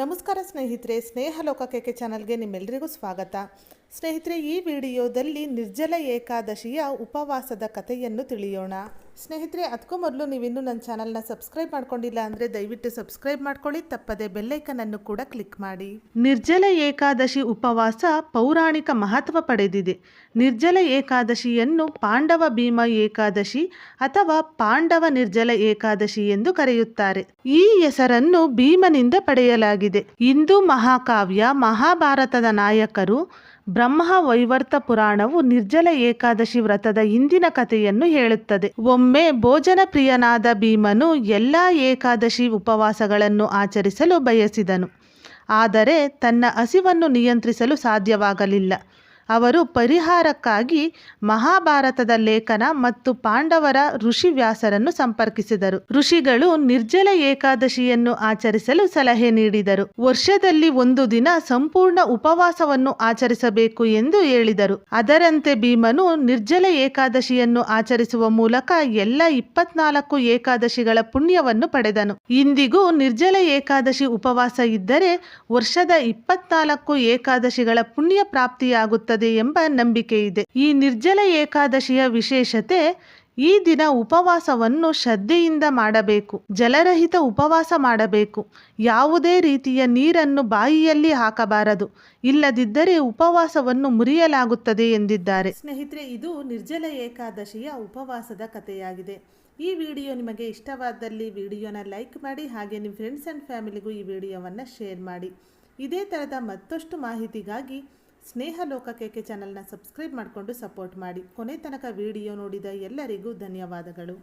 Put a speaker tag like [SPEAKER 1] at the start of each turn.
[SPEAKER 1] ನಮಸ್ಕಾರ ಸ್ನೇಹಿತರೆ ಸ್ನೇಹ ಲೋಕಕ್ಕೆ ಚಾನಲ್ಗೆ ನಿಮ್ಮೆಲ್ಲರಿಗೂ ಸ್ವಾಗತ. ಸ್ನೇಹಿತರೆ, ಈ ವಿಡಿಯೋದಲ್ಲಿ ನಿರ್ಜಲ ಏಕಾದಶಿಯ ಉಪವಾಸದ ಕಥೆಯನ್ನು ತಿಳಿಯೋಣ. ಸ್ನೇಹಿತರೆ, ಅದಕ್ಕೂ ಮೊದಲು ನೀವಿನ್ನೂ ನನ್ನ ಚಾನಲ್ನ ಸಬ್ಸ್ಕ್ರೈಬ್ ಮಾಡ್ಕೊಂಡಿಲ್ಲ ಅಂದರೆ ದಯವಿಟ್ಟು ಸಬ್ಸ್ಕ್ರೈಬ್ ಮಾಡ್ಕೊಳ್ಳಿ, ತಪ್ಪದೆ ಬೆಲ್ಲೈಕನನ್ನು ಕೂಡ ಕ್ಲಿಕ್ ಮಾಡಿ. ನಿರ್ಜಲ ಏಕಾದಶಿ ಉಪವಾಸ ಪೌರಾಣಿಕ ಮಹತ್ವ ಪಡೆದಿದೆ. ನಿರ್ಜಲ ಏಕಾದಶಿಯನ್ನು ಪಾಂಡವ ಭೀಮ ಏಕಾದಶಿ ಅಥವಾ ಪಾಂಡವ ನಿರ್ಜಲ ಏಕಾದಶಿ ಎಂದು ಕರೆಯುತ್ತಾರೆ. ಈ ಹೆಸರನ್ನು ಭೀಮನಿಂದ ಪಡೆಯಲಾಗಿದೆ. ಹಿಂದೂ ಮಹಾಕಾವ್ಯ ಮಹಾಭಾರತದ ನಾಯಕರು ಬ್ರಹ್ಮ ವೈವರ್ತ ಪುರಾಣವು ನಿರ್ಜಲ ಏಕಾದಶಿ ವ್ರತದ ಹಿಂದಿನ ಕಥೆಯನ್ನು ಹೇಳುತ್ತದೆ. ಒಮ್ಮೆ ಭೋಜನ ಪ್ರಿಯನಾದ ಭೀಮನು ಎಲ್ಲ ಏಕಾದಶಿ ಉಪವಾಸಗಳನ್ನು ಆಚರಿಸಲು ಬಯಸಿದನು. ಆದರೆ ತನ್ನ ಹಸಿವನ್ನು ನಿಯಂತ್ರಿಸಲು ಸಾಧ್ಯವಾಗಲಿಲ್ಲ. ಅವರು ಪರಿಹಾರಕ್ಕಾಗಿ ಮಹಾಭಾರತದ ಲೇಖನ ಮತ್ತು ಪಾಂಡವರ ಋಷಿ ವ್ಯಾಸರನ್ನು ಸಂಪರ್ಕಿಸಿದರು. ಋಷಿಗಳು ನಿರ್ಜಲ ಏಕಾದಶಿಯನ್ನು ಆಚರಿಸಲು ಸಲಹೆ ನೀಡಿದರು. ವರ್ಷದಲ್ಲಿ ಒಂದು ದಿನ ಸಂಪೂರ್ಣ ಉಪವಾಸವನ್ನು ಆಚರಿಸಬೇಕು ಎಂದು ಹೇಳಿದರು. ಅದರಂತೆ ಭೀಮನು ನಿರ್ಜಲ ಏಕಾದಶಿಯನ್ನು ಆಚರಿಸುವ ಮೂಲಕ ಎಲ್ಲ ಇಪ್ಪತ್ನಾಲ್ಕು ಏಕಾದಶಿಗಳ ಪುಣ್ಯವನ್ನು ಪಡೆದನು. ಇಂದಿಗೂ ನಿರ್ಜಲ ಏಕಾದಶಿ ಉಪವಾಸ ಇದ್ದರೆ ವರ್ಷದ ಇಪ್ಪತ್ನಾಲ್ಕು ಏಕಾದಶಿಗಳ ಪುಣ್ಯ ಪ್ರಾಪ್ತಿಯಾಗುತ್ತದೆ. ಎಂಬ ನಂಬಿಕೆ ಇದೆ. ಈ ನಿರ್ಜಲ ಏಕಾದಶಿಯ ವಿಶೇಷತೆ ಈ ದಿನ ಉಪವಾಸವನ್ನು ಶ್ರದ್ಧೆಯಿಂದ ಮಾಡಬೇಕು. ಜಲರಹಿತ ಉಪವಾಸ ಮಾಡಬೇಕು. ಯಾವುದೇ ರೀತಿಯ ನೀರನ್ನು ಬಾಯಿಯಲ್ಲಿ ಹಾಕಬಾರದು. ಇಲ್ಲದಿದ್ದರೆ ಉಪವಾಸವನ್ನು ಮುರಿಯಲಾಗುತ್ತದೆ ಎಂದಿದ್ದಾರೆ. ಸ್ನೇಹಿತರೆ, ಇದು ನಿರ್ಜಲ ಏಕಾದಶಿಯ ಉಪವಾಸದ ಕಥೆಯಾಗಿದೆ. ಈ ವಿಡಿಯೋ ನಿಮಗೆ ಇಷ್ಟವಾದಲ್ಲಿ ವಿಡಿಯೋನ ಲೈಕ್ ಮಾಡಿ ಹಾಗೆ ನಿಮ್ಮ ಫ್ರೆಂಡ್ಸ್ ಆ್ಯಂಡ್ ಫ್ಯಾಮಿಲಿಗೂ ಈ ವಿಡಿಯೋವನ್ನು ಶೇರ್ ಮಾಡಿ. ಇದೇ ಥರದ ಮತ್ತಷ್ಟು ಮಾಹಿತಿಗಾಗಿ ಸ್ನೇಹ ಲೋಕ ಕೆಕೆ ಚಾನಲ್ನ ಸಬ್ಸ್ಕ್ರೈಬ್ ಮಾಡಿಕೊಂಡು ಸಪೋರ್ಟ್ ಮಾಡಿ ಕೊನೆ ತನಕ ವಿಡಿಯೋ ನೋಡಿದ ಎಲ್ಲರಿಗೂ ಧನ್ಯವಾದಗಳು